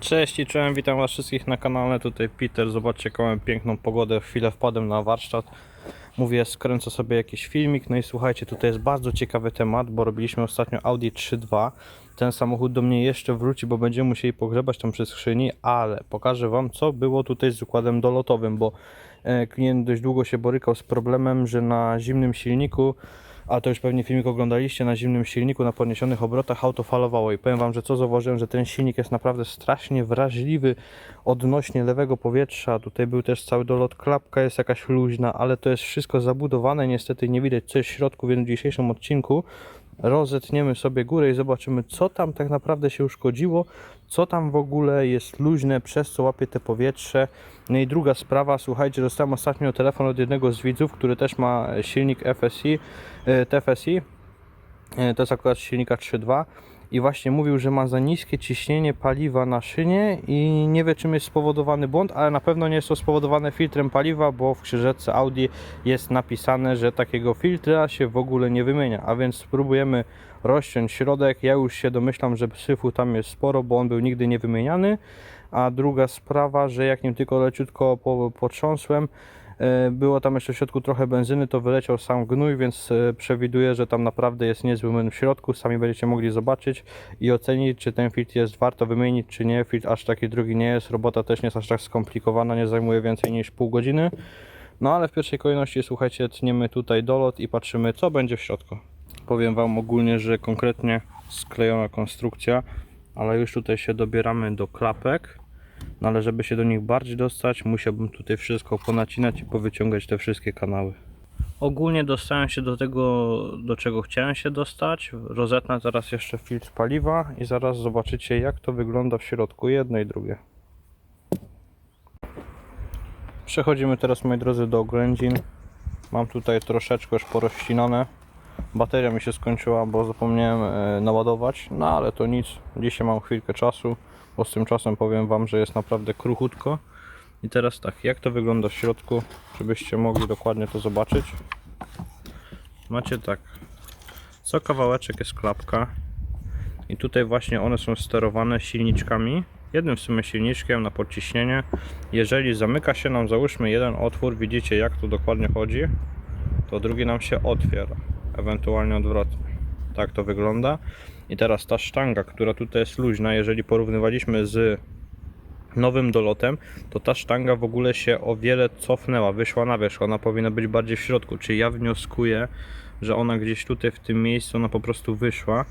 Cześć i czołem, witam was wszystkich na kanale, tutaj Peter, zobaczcie jaką piękną pogodę, chwilę wpadłem na warsztat. Mówię, skręcę sobie jakiś filmik, no i słuchajcie, tutaj jest bardzo ciekawy temat, bo robiliśmy ostatnio Audi 3.2 Ten samochód do mnie jeszcze wróci, bo będziemy musieli pogrzebać tam przy skrzyni, ale pokażę wam co było tutaj z układem dolotowym, bo e, klient dość długo się borykał z problemem, że na zimnym silniku a to już pewnie filmik oglądaliście na zimnym silniku na podniesionych obrotach auto falowało i powiem wam, że co zauważyłem, że ten silnik jest naprawdę strasznie wrażliwy odnośnie lewego powietrza. Tutaj był też cały dolot, klapka jest jakaś luźna, ale to jest wszystko zabudowane. Niestety nie widać co jest w środku, więc w dzisiejszym odcinku rozetniemy sobie górę i zobaczymy co tam tak naprawdę się uszkodziło, co tam w ogóle jest luźne, przez co łapie te powietrze. No i druga sprawa, słuchajcie, dostałem ostatnio telefon od jednego z widzów, który też ma silnik FSI, e, TFSI, E, to jest akurat silnika 3.2 i właśnie mówił, że ma za niskie ciśnienie paliwa na szynie i nie wie czym jest spowodowany błąd, ale na pewno nie jest to spowodowane filtrem paliwa, bo w krzyżeczce Audi jest napisane, że takiego filtra się w ogóle nie wymienia, a więc spróbujemy rozciąć środek. Ja już się domyślam, że syfu tam jest sporo, bo on był nigdy nie wymieniany. A druga sprawa, że jak nim tylko leciutko po, potrząsłem, Było tam jeszcze w środku trochę benzyny, to wyleciał sam gnój, więc e, przewiduję, że tam naprawdę jest niezły młyn w środku. Sami będziecie mogli zobaczyć i ocenić, czy ten filtr jest warto wymienić, czy nie. Filtr aż taki drugi nie jest. Robota też nie jest aż tak skomplikowana, nie zajmuje więcej niż pół godziny. No ale w pierwszej kolejności, słuchajcie, tniemy tutaj dolot i patrzymy, co będzie w środku. Powiem Wam ogólnie, że konkretnie sklejona konstrukcja, ale już tutaj się dobieramy do klapek. No ale żeby się do nich bardziej dostać, musiałbym tutaj wszystko ponacinać i powyciągać te wszystkie kanały. Ogólnie dostałem się do tego, do czego chciałem się dostać. Rozetnę teraz jeszcze filtr paliwa i zaraz zobaczycie jak to wygląda w środku jedno i drugie. Przechodzimy teraz moi drodzy do oględzin. Mam tutaj troszeczkę już porozcinane. Bateria mi się skończyła, bo zapomniałem e, naładować, no ale to nic. Dzisiaj mam chwilkę czasu, bo z tym czasem powiem Wam, że jest naprawdę kruchutko. I teraz tak, jak to wygląda w środku, żebyście mogli dokładnie to zobaczyć. Macie tak, co kawałeczek jest klapka i tutaj właśnie one są sterowane silniczkami. Jednym w sumie silniczkiem na podciśnienie. Jeżeli zamyka się nam załóżmy jeden otwór, widzicie jak to dokładnie chodzi, to drugi nam się otwiera, ewentualnie odwrotnie. Tak to wygląda. I teraz ta sztanga, która tutaj jest luźna, jeżeli porównywaliśmy z nowym dolotem, to ta sztanga w ogóle się o wiele cofnęła, wyszła na wierzch, ona powinna być bardziej w środku, czyli ja wnioskuję, że ona gdzieś tutaj w tym miejscu, ona po prostu wyszła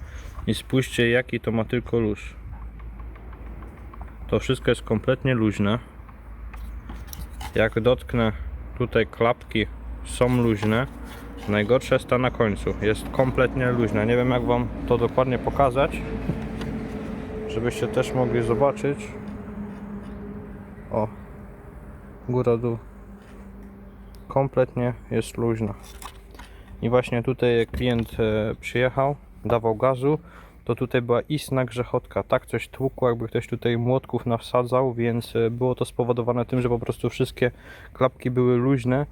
i spójrzcie jaki to ma tylko luz. To wszystko jest kompletnie luźne. Jak dotknę tutaj klapki, są luźne. Najgorsze jest ta na końcu, jest kompletnie luźna. Nie wiem jak Wam to dokładnie pokazać, żebyście też mogli zobaczyć. O, góra dół. Kompletnie jest luźna. I właśnie tutaj klient e, przyjechał, dawał gazu, to tutaj była istna grzechotka. Tak coś tłukło, jakby ktoś tutaj młotków nawsadzał, więc e, było to spowodowane tym, że po prostu wszystkie klapki były luźne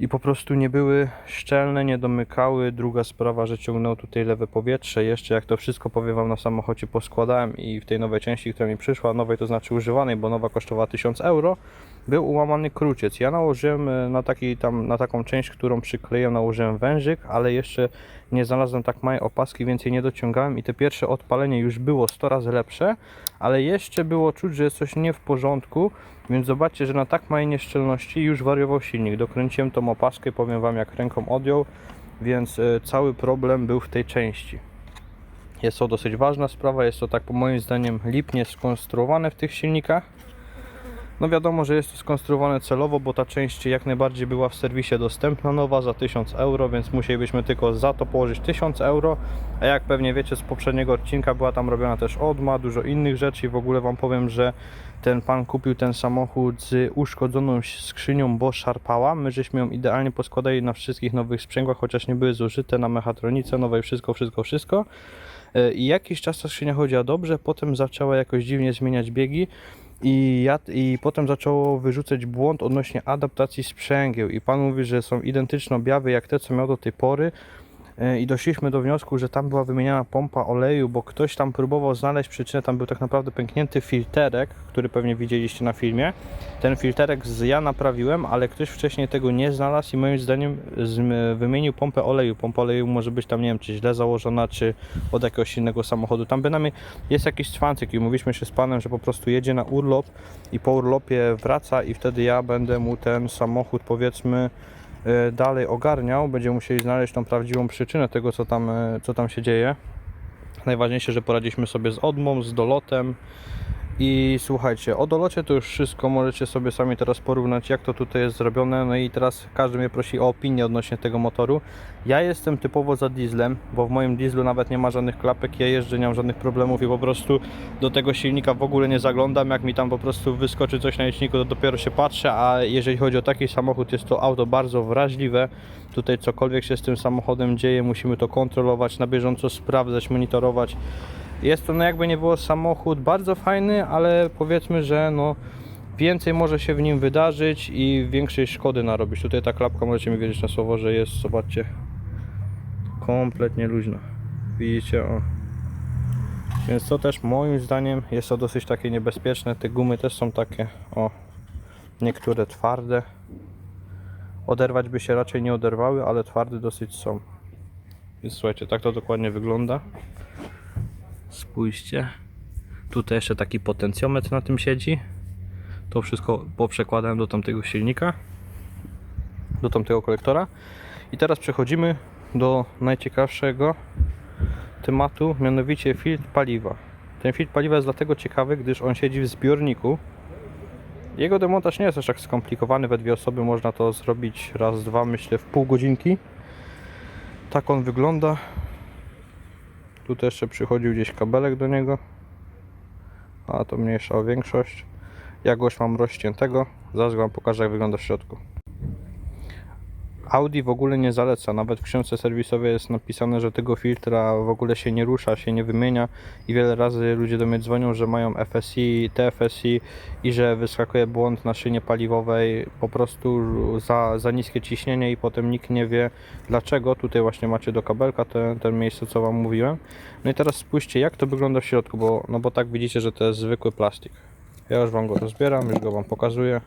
i po prostu nie były szczelne, nie domykały. Druga sprawa, że ciągnęło tutaj lewe powietrze. Jeszcze jak to wszystko powiem Wam na samochodzie poskładałem i w tej nowej części, która mi przyszła, nowej to znaczy używanej, bo nowa kosztowała 1000 euro, był ułamany kruciec. Ja nałożyłem e, na, taki, tam, na taką część, którą przykleiłem, nałożyłem wężyk, ale jeszcze nie znalazłem tak małej opaski, więc jej nie dociągałem i te pierwsze odpalenie już było 100 razy lepsze, ale jeszcze było czuć, że jest coś nie w porządku, więc zobaczcie, że na tak małej nieszczelności już wariował silnik. Dokręciłem tą opaskę, powiem Wam jak ręką odjął, więc e, cały problem był w tej części. Jest to dosyć ważna sprawa, jest to tak moim zdaniem lipnie skonstruowane w tych silnikach. No wiadomo, że jest to skonstruowane celowo, bo ta część jak najbardziej była w serwisie dostępna nowa za 1000 euro, więc musielibyśmy tylko za to położyć 1000 euro. A jak pewnie wiecie z poprzedniego odcinka była tam robiona też odma, dużo innych rzeczy i w ogóle Wam powiem, że ten pan kupił ten samochód z uszkodzoną skrzynią, bo szarpała. My żeśmy ją idealnie poskładali na wszystkich nowych sprzęgłach, chociaż nie były zużyte, na mechatronice nowej, wszystko, wszystko, wszystko. E, I jakiś czas ta skrzynia chodziła dobrze, potem zaczęła jakoś dziwnie zmieniać biegi. I, ja, I potem zaczęło wyrzucać błąd odnośnie adaptacji sprzęgieł. I pan mówi, że są identyczne objawy jak te, co miał do tej pory. E, i doszliśmy do wniosku, że tam była wymieniana pompa oleju, bo ktoś tam próbował znaleźć przyczynę, tam był tak naprawdę pęknięty filterek, który pewnie widzieliście na filmie. Ten filterek z ja naprawiłem, ale ktoś wcześniej tego nie znalazł i moim zdaniem wymienił pompę oleju. Pompa oleju może być tam, nie wiem, czy źle założona, czy od jakiegoś innego samochodu. Tam bynajmniej jest jakiś cwancyk i mówiliśmy się z panem, że po prostu jedzie na urlop i po urlopie wraca i wtedy ja będę mu ten samochód powiedzmy dalej ogarniał, będziemy musieli znaleźć tą prawdziwą przyczynę tego, co tam, e, co tam się dzieje. Najważniejsze, że poradziliśmy sobie z odmą, z dolotem. I słuchajcie, o dolocie to już wszystko możecie sobie sami teraz porównać, jak to tutaj jest zrobione. No i teraz każdy mnie prosi o opinię odnośnie tego motoru. Ja jestem typowo za dieslem, bo w moim dieslu nawet nie ma żadnych klapek, ja jeżdżę, nie mam żadnych problemów i po prostu do tego silnika w ogóle nie zaglądam. Jak mi tam po prostu wyskoczy coś na liczniku, to dopiero się patrzę, a jeżeli chodzi o taki samochód, jest to auto bardzo wrażliwe. Tutaj cokolwiek się z tym samochodem dzieje, musimy to kontrolować, na bieżąco sprawdzać, monitorować. Jest to no jakby nie było samochód bardzo fajny, ale powiedzmy, że no więcej może się w nim wydarzyć i większej szkody narobić. Tutaj ta klapka możecie mi wiedzieć na słowo, że jest, zobaczcie, kompletnie luźna. Widzicie, o. Więc to też moim zdaniem jest to dosyć takie niebezpieczne. Te gumy też są takie, o, niektóre twarde. Oderwać by się raczej nie oderwały, ale twarde dosyć są. Więc słuchajcie, tak to dokładnie wygląda. Spójrzcie. Tutaj jeszcze taki potencjometr na tym siedzi. To wszystko poprzekładałem do tamtego silnika. Do tamtego kolektora. I teraz przechodzimy do najciekawszego tematu, mianowicie filtr paliwa. Ten filtr paliwa jest dlatego ciekawy, gdyż on siedzi w zbiorniku. Jego demontaż nie jest aż tak skomplikowany, we dwie osoby można to zrobić raz, dwa, myślę w pół godzinki. Tak on wygląda. Tu jeszcze przychodził gdzieś kabelek do niego. A to mniejsza o większość. Ja goś mam rozciętego. Zaraz wam pokażę jak wygląda w środku. Audi w ogóle nie zaleca, nawet w książce serwisowej jest napisane, że tego filtra w ogóle się nie rusza, się nie wymienia i wiele razy ludzie do mnie dzwonią, że mają FSI, TFSI i że wyskakuje błąd na szynie paliwowej, po prostu za, za niskie ciśnienie i potem nikt nie wie dlaczego. Tutaj właśnie macie do kabelka te, te miejsce, co Wam mówiłem. No i teraz spójrzcie, jak to wygląda w środku, bo, no bo tak widzicie, że to jest zwykły plastik. Ja już Wam go rozbieram, już go Wam pokazuję.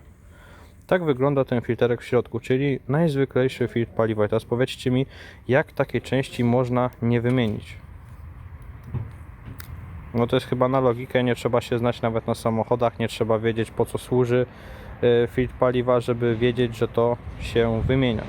Tak wygląda ten filterek w środku, czyli najzwyklejszy filtr paliwa. I teraz powiedzcie mi, jak takiej części można nie wymienić? No to jest chyba na logikę, nie trzeba się znać nawet na samochodach, nie trzeba wiedzieć po co służy y, filtr paliwa, żeby wiedzieć, że to się wymienia.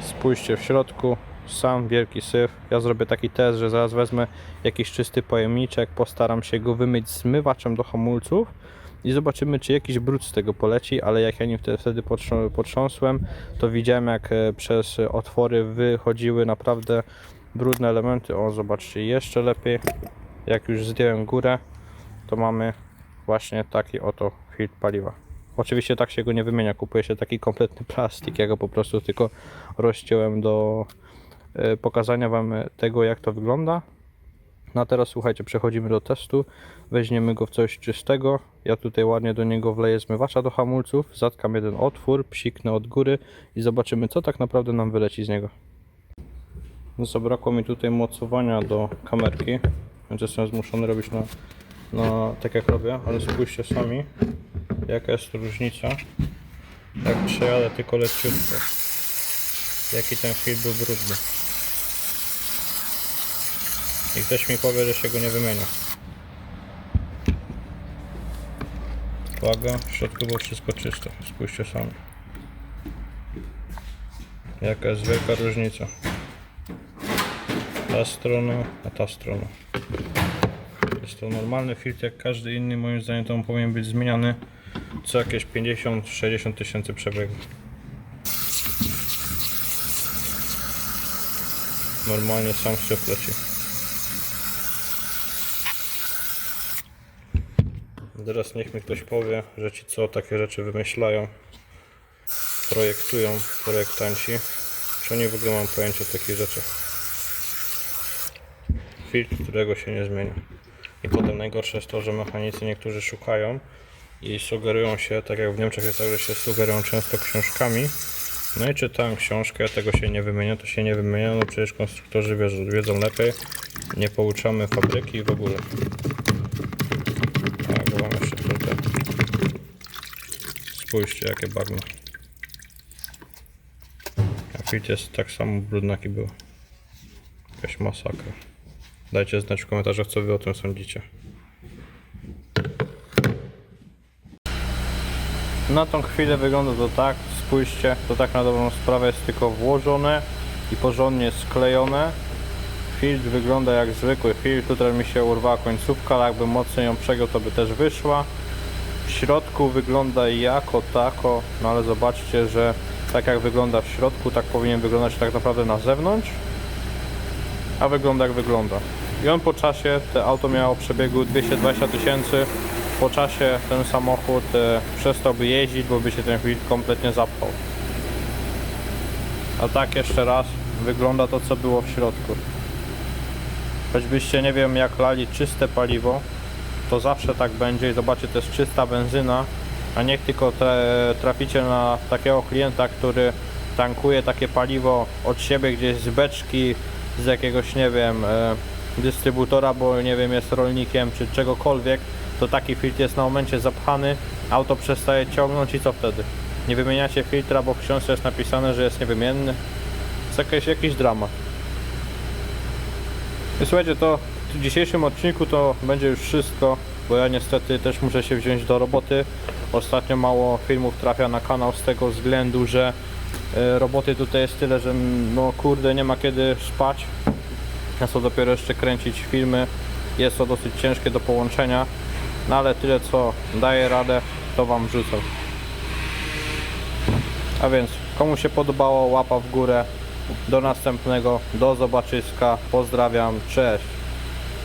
Spójrzcie w środku, sam wielki syf. Ja zrobię taki test, że zaraz wezmę jakiś czysty pojemniczek, postaram się go wymyć zmywaczem do hamulców i zobaczymy, czy jakiś brud z tego poleci, ale jak ja nim wtedy, wtedy potrząs- potrząsłem, to widziałem, jak e, przez otwory wychodziły naprawdę brudne elementy. O, zobaczcie, jeszcze lepiej. Jak już zdjąłem górę, to mamy właśnie taki oto filtr paliwa. Oczywiście tak się go nie wymienia, kupuje się taki kompletny plastik, ja go po prostu tylko rozciąłem do e, pokazania Wam tego, jak to wygląda. No a teraz słuchajcie, przechodzimy do testu. Weźmiemy go w coś czystego. Ja tutaj ładnie do niego wleję zmywacza do hamulców. Zatkam jeden otwór, psiknę od góry i zobaczymy, co tak naprawdę nam wyleci z niego. No zabrakło mi tutaj mocowania do kamerki, więc jestem zmuszony robić na, na tak jak robię, ale spójrzcie sami, jaka jest różnica, jak przejadę tylko leciutko, jaki ten film był brudny. I ktoś mi powie, że się go nie wymienia. Uwaga, w środku było wszystko czyste. Spójrzcie sami. Jaka jest wielka różnica. Ta strona, a ta strona. Jest to normalny filtr jak każdy inny. Moim zdaniem to powinien być zmieniany co jakieś 50-60 tysięcy przebiegów. Normalnie sam syf leci. Teraz niech mi ktoś powie, że ci co takie rzeczy wymyślają, projektują projektanci, czy oni w ogóle mają pojęcie o takich rzeczach. Filtr, którego się nie zmienia. I potem najgorsze jest to, że mechanicy niektórzy szukają i sugerują się, tak jak w Niemczech jest tak, że się sugerują często książkami, No i czytałem książkę, tego się nie wymienia, to się nie wymienia, no przecież konstruktorzy wiedzą, lepiej. Nie pouczamy fabryki w ogóle. Tak, bo mam jeszcze tutaj. Spójrzcie jakie bagno. Fit jest tak samo brudny jaki był. Jakaś masakra. Dajcie znać w komentarzach co wy o tym sądzicie. Na tą chwilę wygląda to tak, spójrzcie, to tak na dobrą sprawę jest tylko włożone i porządnie sklejone. Filtr wygląda jak zwykły filtr, tutaj mi się urwała końcówka, ale jakby mocno ją przegiął to by też wyszła. W środku wygląda jako tako, no ale zobaczcie, że tak jak wygląda w środku, tak powinien wyglądać tak naprawdę na zewnątrz. A wygląda jak wygląda. I on po czasie, te auto miało przebiegu 220 tysięcy, po czasie ten samochód e, przestałby jeździć, bo by się ten filtr kompletnie zapchał. A tak jeszcze raz wygląda to co było w środku. Choćbyście nie wiem jak lali czyste paliwo, to zawsze tak będzie i zobaczcie to jest czysta benzyna, a niech tylko traficie na takiego klienta, który tankuje takie paliwo od siebie gdzieś z beczki, z jakiegoś nie wiem e, dystrybutora, bo nie wiem jest rolnikiem czy czegokolwiek, to taki filtr jest na momencie zapchany, auto przestaje ciągnąć i co wtedy? Nie wymieniacie filtra, bo w książce jest napisane, że jest niewymienny. Jest jakiś, jakiś dramat. I słuchajcie, to w dzisiejszym odcinku to będzie już wszystko, bo ja niestety też muszę się wziąć do roboty. Ostatnio mało filmów trafia na kanał z tego względu, że e, roboty tutaj jest tyle, że no kurde nie ma kiedy spać. Co dopiero jeszcze kręcić filmy. Jest to dosyć ciężkie do połączenia. No ale tyle co daję radę, to wam wrzucę. A więc komu się podobało, łapa w górę. Do następnego, do zobaczyska. Pozdrawiam, cześć.